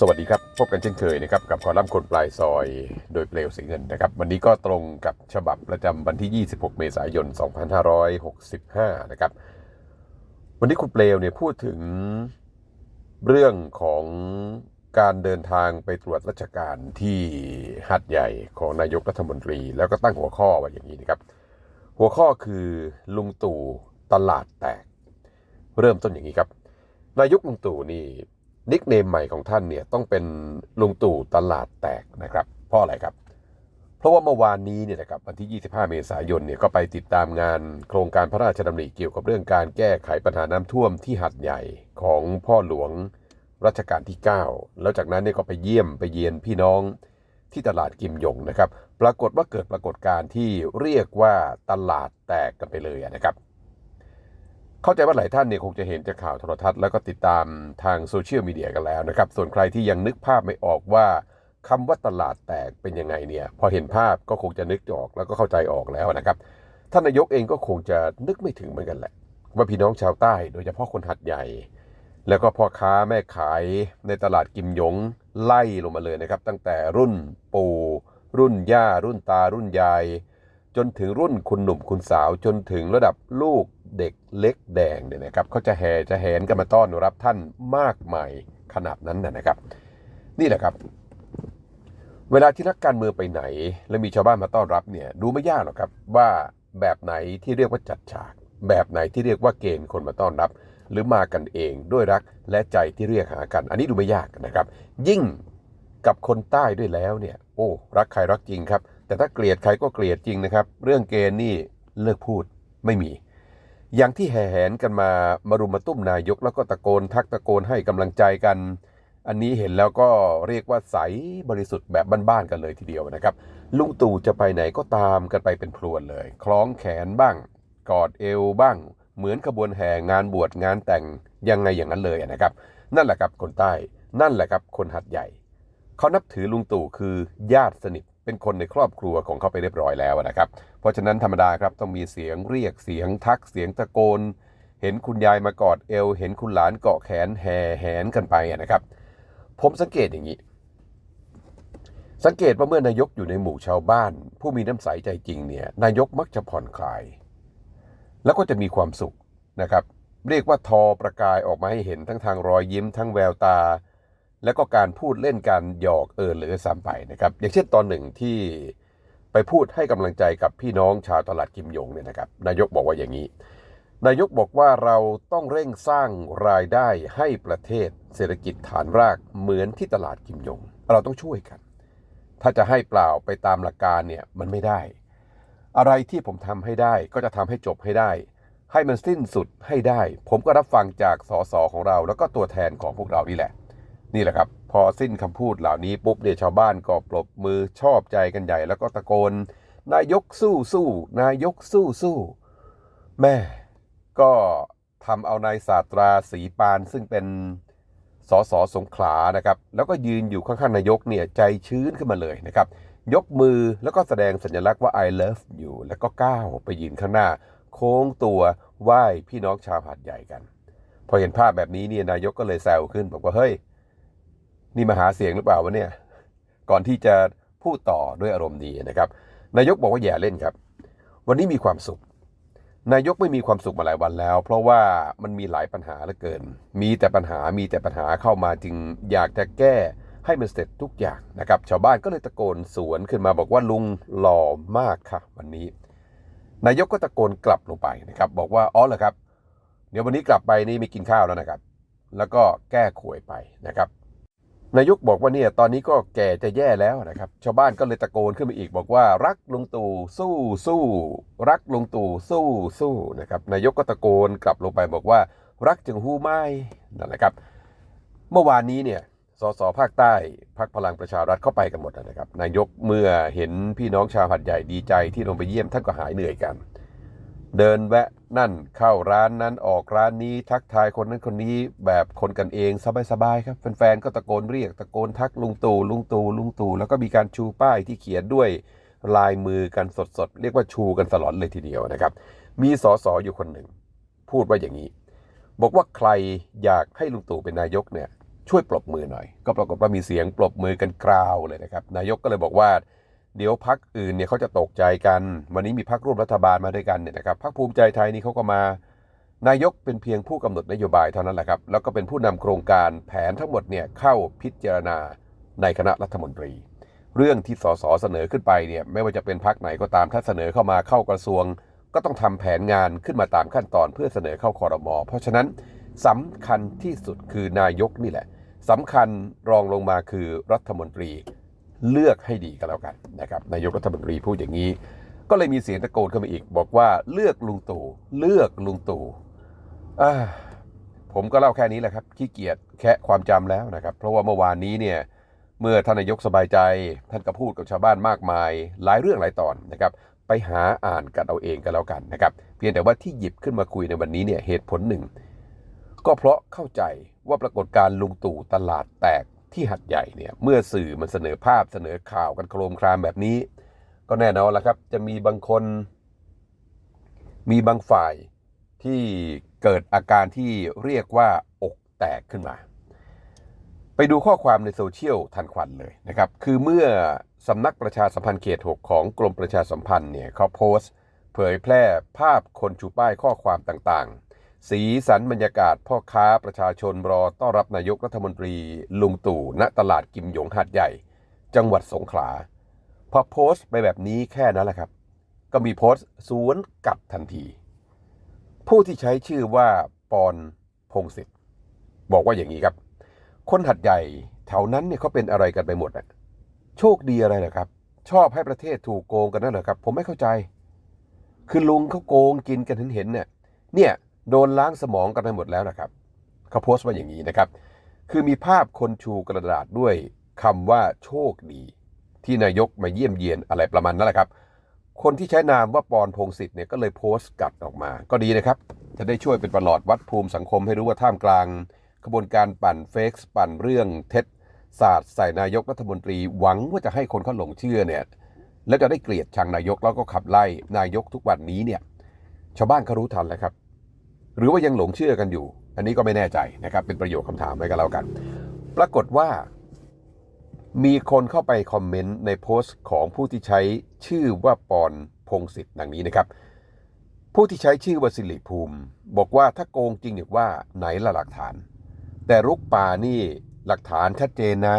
สวัสดีครับ พบกันเช่นเคยนะครับกับคอลัมน์คนปลายซอยโดยเปลวสีเงินนะครับ วันนี้ก็ตรงกับฉบับประจำวันที่ 26 เมษายน 2565 นะครับ วันนี้คุณเปลวเนี่ยพูดถึงเรื่องของการเดินทางไปตรวจราชการที่หัดใหญ่ของนายกรัฐมนตรี แล้วก็ตั้งหัวข้อไว้อย่างนี้นะครับ หัวข้อคือลุงตู่ตลาดแตก เริ่มต้นอย่างนี้ครับ นายกลุงตู่นี่ นิกเนมใหม่ของท่านเนี่ยต้องเป็นลุงตู่ตลาดแตกนะครับเพราะอะไรครับ เพราะว่าเมื่อวานนี้เนี่ยนะครับวันที่ 25 เมษายนเนี่ยก็ไปติดตามงานโครงการพระราชดำริเกี่ยวกับเรื่องการแก้ไขปัญหาน้ำท่วมที่หัดใหญ่ของพ่อหลวงรัชกาลที่ 9 แล้วจากนั้นเนี่ยก็ไปเยี่ยมไปเยียนพี่น้องที่ตลาดกิมยงนะครับ ปรากฏว่าเกิดปรากฏการณ์ที่เรียกว่าตลาดแตกกันไปเลยนะครับ เข้าใจว่าหลายท่านเนี่ยคงจะเห็นจากข่าวโทรทัศน์แล้วก็ติดตามทางโซเชียลมีเดียกันแล้วนะครับ ส่วนใครที่ยังนึกภาพไม่ออกว่าคำว่าตลาดแตกเป็นยังไงเนี่ย พอเห็นภาพก็คงจะนึกออกแล้วก็เข้าใจออกแล้วนะครับ ท่านนายกเองก็คงจะนึกไม่ถึงเหมือนกันแหละ ว่าพี่น้องชาวใต้โดยเฉพาะคนหัดใหญ่ แล้วก็พ่อค้าแม่ขายในตลาดกิมยงไล่ลงมาเลยนะครับ ตั้งแต่รุ่นปู่รุ่นย่า รุ่นตารุ่นยาย จนถึงรุ่นคุณหนุ่มคุณสาวจนถึงระดับลูก เด็กเล็กแดงเนี่ยนะครับเขาจะแห่จะแหนกันมาต้อนรับท่านมากมายขนาดนั้นนะนะครับ นี่แหละครับ เวลาที่นักการเมืองไปไหน และมีชาวบ้านมาต้อนรับเนี่ยดูไม่ยากหรอกครับว่าแบบไหนที่เรียกว่าจัดฉาก แบบไหนที่เรียกว่าเกณฑ์คนมาต้อนรับ หรือมากันเองด้วยรักและใจที่เรียกหากัน อันนี้ดูไม่ยากนะครับ ยิ่งกับคนใต้ด้วยแล้วเนี่ย โอ้รักใครรักจริงครับ แต่ถ้าเกลียดใครก็เกลียดจริงนะครับ เรื่องเกณฑ์นี่เลิกพูดไม่มี อย่างที่แห่แหนกันมามารุมมาตุ้มนายกแล้วก็ตะโกนทักตะโกนให้กำลังใจกัน อันนี้เห็นแล้วก็เรียกว่าใสบริสุทธิ์แบบบ้านๆกันเลยทีเดียวนะครับ ลุงตู่จะไปไหนก็ตามกันไปเป็นพลวนเลย คล้องแขนบ้าง กอดเอวบ้าง เหมือนขบวนแห่งานบวชงานแต่งยังไงอย่างนั้นเลยนะครับ นั่นแหละครับคนใต้ นั่นแหละครับคนหัดใหญ่ เขานับถือลุงตู่คือญาติสนิท เป็นคนในครอบครัวของเขาไปเรียบร้อยแล้วนะครับ เพราะฉะนั้นธรรมดาครับต้องมีเสียงเรียกเสียงทักเสียงตะโกน เห็นคุณยายมากอดเอว เห็นคุณหลานเกาะแขนแห่แหนกันไปนะครับ ผมสังเกตอย่างนี้ สังเกตว่าเมื่อนายกอยู่ในหมู่ชาวบ้าน ผู้มีน้ำใสใจจริงเนี่ยนายกมักจะผ่อนคลาย แล้วก็จะมีความสุขนะครับ เรียกว่าทอประกายออกมาให้เห็นทั้งทางรอยยิ้มทั้งแววตา แล้วก็การพูดเล่นการหยอกเอินหรือซ้ำไปนะครับ อย่างเช่นตอนหนึ่งที่ไปพูดให้กำลังใจกับพี่น้องชาวตลาดกิมยงเนี่ยนะครับ นายกบอกว่าอย่างนี้ นายกบอกว่าเราต้องเร่งสร้างรายได้ให้ประเทศ เศรษฐกิจฐานรากเหมือนที่ตลาดกิมยง เราต้องช่วยกัน ถ้าจะให้เปล่าไปตามหลักการเนี่ยมันไม่ได้ อะไรที่ผมทำให้ได้ก็จะทำให้จบให้ได้ ให้มันสิ้นสุดให้ได้ ผมก็รับฟังจากสสของเรา แล้วก็ตัวแทนของพวกเรานี่แหละ นี่แหละครับ พอสิ้นคำพูดเหล่านี้ปุ๊บเดี๋ยวชาวบ้านก็ปรบมือชอบใจกันใหญ่ แล้วก็ตะโกน นายกสู้สู้นายกสู้สู้แม่ก็ทำเอานายศาสตราศรีปานซึ่งเป็นสสสงขลานะครับ แล้วก็ยืนอยู่ข้างๆนายกเนี่ยใจชื้นขึ้นมาเลยนะครับ ยกมือแล้วก็แสดงสัญลักษณ์ว่า I love you แล้วก็ก้าวไปยืนข้างหน้า โค้งตัวไหว้พี่น้องชาวหาดใหญ่กัน พอเห็นภาพแบบนี้เนี่ยนายกก็เลยแซวขึ้นบอกว่าเฮ้ย นี่มาหาเสียงหรือเปล่าวะเนี่ย ก่อนที่จะพูดต่อด้วยอารมณ์ดีนะครับ นายกบอกว่าอย่าเล่นครับ วันนี้มีความสุข นายกไม่มีความสุขมาหลายวันแล้ว เพราะว่ามันมีหลายปัญหาเหลือเกิน มีแต่ปัญหามีแต่ปัญหาเข้ามาจึงอยากจะแก้ให้มันเสร็จทุกอย่างนะครับ ชาวบ้านก็เลยตะโกนสวนขึ้นมาบอกว่าลุงหล่อมากค่ะ วันนี้ นายกก็ตะโกนกลับลงไปนะครับ บอกว่าอ๋อเหรอครับ เดี๋ยววันนี้กลับไปนี่ไม่กินข้าวแล้วนะครับ แล้วก็แก้ข่วยไปนะครับ นายกบอกว่าเนี่ยตอนนี้ก็แก่จะแย่แล้วนะครับ ชาวบ้านก็เลยตะโกนขึ้นมาอีกบอกว่ารักลุงตู่สู้สู้รักลุงตู่สู้สู้นะครับนายกก็ตะโกนกลับลงไปบอกว่า รักจึงหู้ไม้นั่นแหละครับ เมื่อวานนี้เนี่ยสสภาคใต้พักพลังประชารัฐเข้าไปกันหมดนะครับ นายกเมื่อเห็นพี่น้องชาวหัดใหญ่ดีใจที่ลงไปเยี่ยมท่านก็หายเหนื่อยกัน เดินแวะ นั่นเข้าร้านนั้นออกร้านนี้ทักทายคนนั้นคนนี้แบบคนกันเองสบายๆครับแฟนๆก็ตะโกนเรียกตะโกนทักลุงตู่ลุงตู่ลุงตู่แล้วก็มีการชูป้ายที่เขียนด้วยลายมือกันสดๆ เรียกว่าชูกันสลอนเลยทีเดียวนะครับ มีสอสอยู่คนหนึ่ง พูดว่าอย่างนี้ บอกว่าใครอยากให้ลุงตู่เป็นนายกเนี่ยช่วยปรบมือหน่อย ก็ปรากฏว่ามีเสียงปรบมือกันกราวเลยนะครับ นายกก็เลยบอกว่า เดี๋ยวพักอื่นเนี่ยเขาจะตกใจกัน วันนี้มีพักร่วมรัฐบาลมาด้วยกันเนี่ยนะครับพักภูมิใจไทยนี่เขาก็มา นายกเป็นเพียงผู้กำหนดนโยบายเท่านั้นแหละครับ แล้วก็เป็นผู้นำโครงการแผนทั้งหมดเนี่ยเข้าพิจารณาในคณะรัฐมนตรี เรื่องที่สสเสนอขึ้นไปเนี่ยไม่ว่าจะเป็นพักไหนก็ตามถ้าเสนอเข้ามาเข้ากระทรวง ก็ต้องทำแผนงานขึ้นมาตามขั้นตอนเพื่อเสนอเข้าคอรมอเพราะฉะนั้นสำคัญที่สุดคือนายกนี่แหละสำคัญรองลงมาคือรัฐมนตรี เลือกให้ดีกันแล้วกันนะครับนายกรัฐมนตรีพูดอย่างนี้ ก็เลยมีเสียงตะโกนขึ้นมาอีก บอกว่าเลือกลุงตู่เลือกลุงตู่ผมก็เล่าแค่นี้แหละครับขี้เกียจแค่ความจำแล้วนะครับ เพราะว่าเมื่อวานนี้เนี่ยเมื่อท่านนายกสบายใจ ท่านก็พูดกับชาวบ้านมากมาย หลายเรื่องหลายตอนนะครับไปหาอ่านกันเอาเองกันแล้วกันนะครับ เพียงแต่ว่าที่หยิบขึ้นมาคุยในวันนี้เนี่ยเหตุผลหนึ่ง ก็เพราะเข้าใจว่าปรากฏการณ์ลุงตู่ตลาดแตก ที่หัดใหญ่เนี่ยเมื่อสื่อมันเสนอภาพเสนอข่าวกันโครมครามแบบนี้ ก็แน่นอนแล้วครับ จะมีบางคน มีบางฝ่ายที่เกิดอาการที่เรียกว่าอกแตกขึ้นมา ไปดูข้อความในโซเชียลทันควันเลยนะครับ คือเมื่อสำนักประชาสัมพันธ์เขต 6 ของกรมประชาสัมพันธ์เนี่ยเขาโพสต์ เผยแพร่ภาพคนชูป้ายข้อความต่างๆ สีสันบรรยากาศพ่อค้าประชาชนรอต้อนรับนายกรัฐมนตรีลุงตู่ณตลาดกิมหยงหาดใหญ่ จังหวัดสงขลาพอโพสต์ไปแบบนี้แค่นั้นแหละครับ ก็มีโพสต์สวนกลับทันที ผู้ที่ใช้ชื่อว่าปอนพงศิษฐ์บอกว่าอย่างนี้ครับ คนหัดใหญ่แถวนั้นเนี่ยเขาเป็นอะไรกันไปหมดอะโชคดีอะไรเหรอครับ ชอบให้ประเทศถูกโกงกันนั่นเหรอครับ ผมไม่เข้าใจ คือลุงเขาโกงกินกันเห็นๆเนี่ยเนี่ย โดนล้างสมองกันไปหมดแล้วนะครับเขาโพสต์ว่าอย่างนี้นะครับ คือมีภาพคนชูกระดาษด้วยคำว่าโชคดี ที่นายกมาเยี่ยมเยียนอะไรประมาณนั้นแหละครับ คนที่ใช้นามว่าปอนพงศิษฐ์เนี่ยก็เลยโพสต์กลับออกมา ก็ดีนะครับ จะได้ช่วยเป็นประหลอดวัดภูมิสังคมให้รู้ว่าท่ามกลางขบวนการปั่นเฟกส์ปั่นเรื่องเท็จศาสตร์ใส่นายกรัฐมนตรีหวังว่าจะให้คนเขาหลงเชื่อเนี่ยแล้วจะได้เกลียดชังนายกแล้วก็ขับไล่นายกทุกวันนี้เนี่ยชาวบ้านเขารู้ทันแล้วครับ หรือว่ายังหลงเชื่อกันอยู่ อันนี้ก็ไม่แน่ใจนะครับ เป็นประโยคคำถามไว้กันแล้วกัน ปรากฏว่า มีคนเข้าไปคอมเมนต์ในโพสต์ของผู้ที่ใช้ชื่อว่าปอนพงศิษฐ์ดังนี้นะครับ ผู้ที่ใช้ชื่อว่าสิริภูมิ บอกว่าถ้าโกงจริงเนี่ยว่าไหนละหลักฐาน แต่รุกป่านี่หลักฐานชัดเจนนะ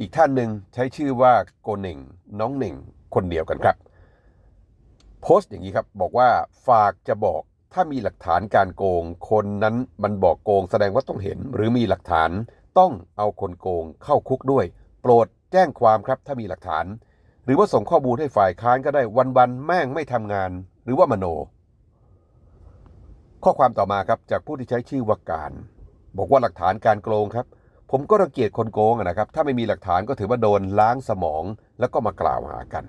อีกท่านหนึ่งใช้ชื่อว่าโกเน่งน้องเน่งคนเดียวกันครับ โพสต์อย่างนี้ครับบอกว่าฝากจะบอก ถ้ามีหลักฐานการโกง คนนั้นมันบอกโกงแสดงว่าต้องเห็น หรือมีหลักฐานต้องเอาคนโกงเข้าคุกด้วย โปรดแจ้งความครับถ้ามีหลักฐาน หรือว่าส่งข้อมูลให้ฝ่ายค้านก็ได้วันๆแม่งไม่ทำงาน หรือว่ามโน ข้อความต่อมาครับจากผู้ที่ใช้ชื่อว่าการ บอกว่าหลักฐานการโกงครับ ผมก็รังเกียจคนโกงนะครับ ถ้าไม่มีหลักฐานก็ถือว่าโดนล้างสมองแล้วก็มากล่าวหากัน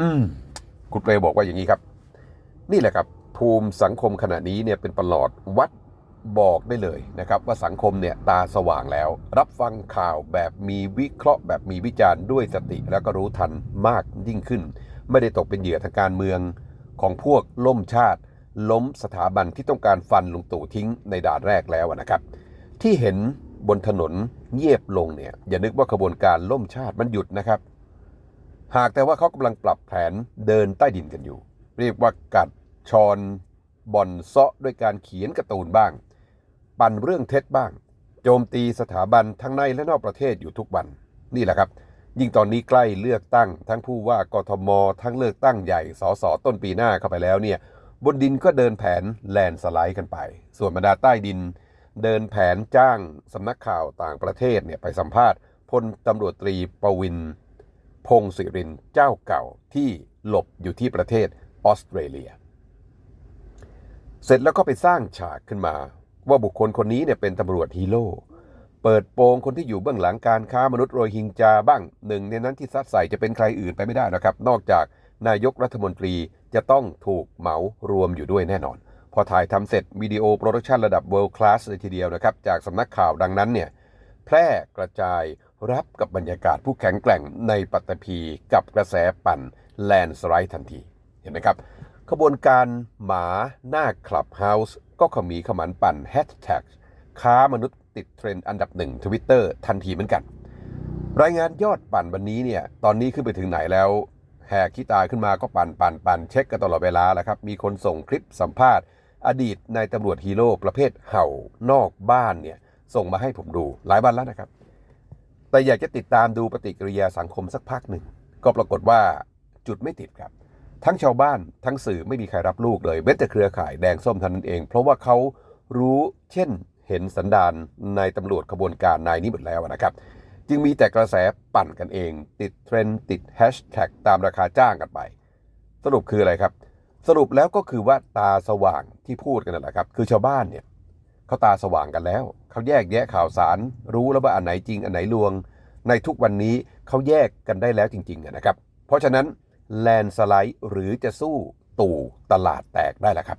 อืม คุณเปรบอกว่าอย่างนี้ครับ นี่แหละครับ ภูมิสังคมขณะนี้เนี่ยเป็นประหลอดวัดบอกได้เลยนะครับว่าสังคมเนี่ยตาสว่างแล้ว รับฟังข่าวแบบมีวิเคราะห์ แบบมีวิจารณ์ด้วยสติแล้วก็รู้ทันมากยิ่งขึ้น ไม่ได้ตกเป็นเหยื่อทางการเมืองของพวกล่มชาติ ล้มสถาบันที่ต้องการฟันลุงตู่ทิ้งในด่านแรกแล้วนะครับ ที่เห็นบนถนนเงียบลงเนี่ยอย่านึกว่าขบวนการล่มชาติมันหยุดนะครับ หากแต่ว่าเขากำลังปรับแผนเดินใต้ดินกันอยู่ เรียกว่ากัด ชอนบ่อนเซาะด้วยการเขียนการ์ตูนบ้าง ปั่นเรื่องเท็จบ้าง โจมตีสถาบันทั้งในและนอกประเทศอยู่ทุกวัน นี่แหละครับ ยิ่งตอนนี้ใกล้เลือกตั้ง ทั้งผู้ว่ากทม ทั้งเลือกตั้งใหญ่สสต้นปีหน้าเข้าไปแล้วเนี่ยบนดินก็เดินแผนแลนสไลด์กันไป ส่วนบรรดาใต้ดิน เดินแผนจ้างสำนักข่าวต่างประเทศเนี่ยไปสัมภาษณ์พลตำรวจตรีประวิน พงศิรินเจ้าเก่าที่หลบอยู่ที่ประเทศออสเตรเลีย เสร็จแล้วก็ไปสร้างฉากขึ้นมา ว่าบุคคลคนนี้เนี่ยเป็นตำรวจฮีโร่เปิดโปงคนที่อยู่เบื้องหลังการค้ามนุษย์โรฮิงญาบ้างหนึ่งในนั้นที่ซัดใส่จะเป็นใครอื่นไปไม่ได้นะครับ นอกจากนายกรัฐมนตรีจะต้องถูกเหมารวมอยู่ด้วยแน่นอน พอถ่ายทำเสร็จวิดีโอโปรดักชันระดับ world class เลยทีเดียวนะครับ จากสำนักข่าวดังนั้นเนี่ยแพร่กระจายรับกับบรรยากาศผู้แข็งแกร่งในปัตตภีกับกระแสปั่นแลนสไลด์ทันทีเห็นไหมครับ ขบวนการหมาหน้าคลับเฮาส์ก็ขมีขมันปั่นแฮชแท็กค้ามนุษย์ติดเทรนด์อันดับหนึ่งทวิตเตอร์ทันทีเหมือนกัน รายงานยอดปั่นวันนี้เนี่ย ตอนนี้ขึ้นไปถึงไหนแล้ว แหกขี้ตาขึ้นมาก็ปั่นปั่นปั่นเช็คกันตลอดเวลาแหละครับ มีคนส่งคลิปสัมภาษณ์ อดีตนายตำรวจฮีโร่ประเภทเห่านอกบ้านเนี่ย ส่งมาให้ผมดูหลายวันแล้วนะครับ แต่อยากจะติดตามดูปฏิกิริยาสังคมสักพักหนึ่งก็ปรากฏว่าจุดไม่ติดครับ ทั้งชาวบ้านทั้งสื่อไม่มีใครรับลูกเลยเว้นแต่เครือข่ายแดงส้มเท่านั้นเอง เพราะว่าเขารู้เช่นเห็นสันดานในตำรวจขบวนการนายนี้หมดแล้วนะครับ จึงมีแต่กระแสปั่นกันเอง ติดเทรนด์ติดแฮชแท็กตามราคาจ้างกันไป สรุปคืออะไรครับ สรุปแล้วก็คือว่าตาสว่างที่พูดกันนั่นแหละครับ คือชาวบ้านเนี่ยเขาตาสว่างกันแล้ว เขาแยกแยะข่าวสาร รู้แล้วว่าอันไหนจริงอันไหนลวง ในทุกวันนี้เขาแยกกันได้แล้วจริงๆนะครับ เพราะฉะนั้น แลนสไลด์หรือจะสู้ตู่ตลาดแตกได้แล้วครับ